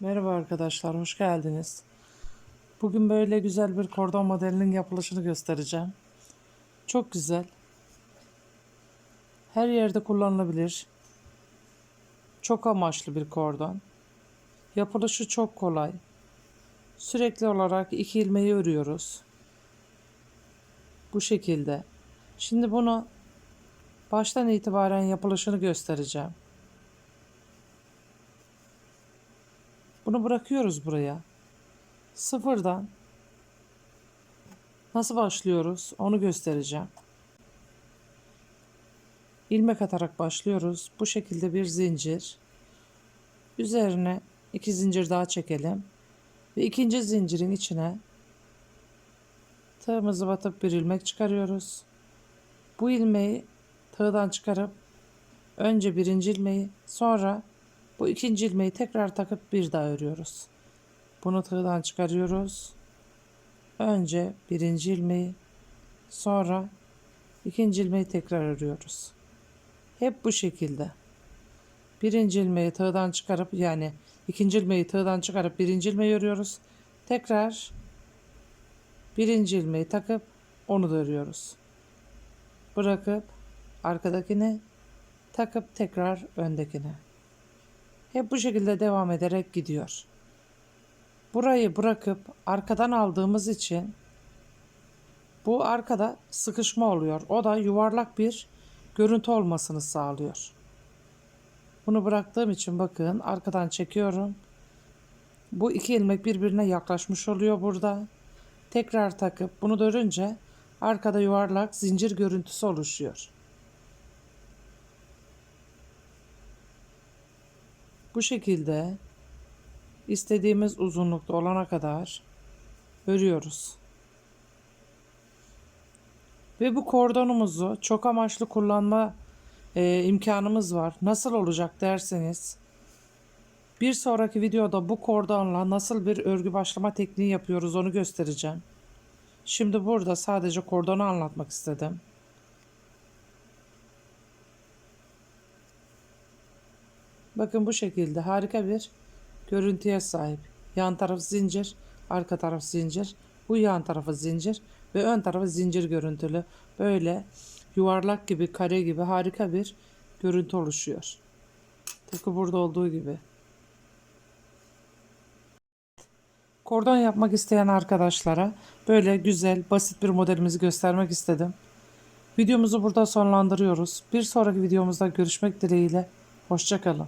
Merhaba arkadaşlar, hoş geldiniz. Bugün böyle güzel bir kordon modelinin yapılışını göstereceğim. Çok güzel. Her yerde kullanılabilir. Çok amaçlı bir kordon. Yapılışı çok kolay. Sürekli olarak iki ilmeği örüyoruz. Bu şekilde. Şimdi bunu baştan itibaren yapılışını göstereceğim. Bunu bırakıyoruz buraya. Sıfırdan nasıl başlıyoruz onu göstereceğim. İlmek atarak başlıyoruz. Bu şekilde bir zincir. Üzerine iki zincir daha çekelim. Ve ikinci zincirin içine tığımızı batıp bir ilmek çıkarıyoruz. Bu ilmeği tığdan çıkarıp önce birinci ilmeği sonra bu ikinci ilmeği tekrar takıp bir daha örüyoruz. Bunu tığdan çıkarıyoruz. Önce birinci ilmeği, sonra ikinci ilmeği tekrar örüyoruz. Hep bu şekilde. Birinci ilmeği tığdan çıkarıp yani ikinci ilmeği tığdan çıkarıp birinci ilmeği örüyoruz. Tekrar birinci ilmeği takıp onu da örüyoruz. Bırakıp arkadakini takıp tekrar öndekine. Hep bu şekilde devam ederek gidiyor. Burayı bırakıp arkadan aldığımız için bu arkada sıkışma oluyor. O da yuvarlak bir görüntü olmasını sağlıyor. Bunu bıraktığım için bakın arkadan çekiyorum. Bu iki ilmek birbirine yaklaşmış oluyor burada. Tekrar takıp bunu dörünce arkada yuvarlak zincir görüntüsü oluşuyor. Bu şekilde istediğimiz uzunlukta olana kadar örüyoruz. Ve bu kordonumuzu çok amaçlı kullanma e, imkanımız var. Nasıl olacak derseniz bir sonraki videoda bu kordonla nasıl bir örgü başlama tekniği yapıyoruz onu göstereceğim. Şimdi burada sadece kordonu anlatmak istedim. Bakın bu şekilde harika bir görüntüye sahip. Yan taraf zincir, arka taraf zincir. Bu yan tarafı zincir ve ön tarafı zincir görüntülü. Böyle yuvarlak gibi, kare gibi harika bir görüntü oluşuyor. Tıpkı burada olduğu gibi. Kordon yapmak isteyen arkadaşlara böyle güzel, basit bir modelimizi göstermek istedim. Videomuzu burada sonlandırıyoruz. Bir sonraki videomuzda görüşmek dileğiyle. Hoşçakalın.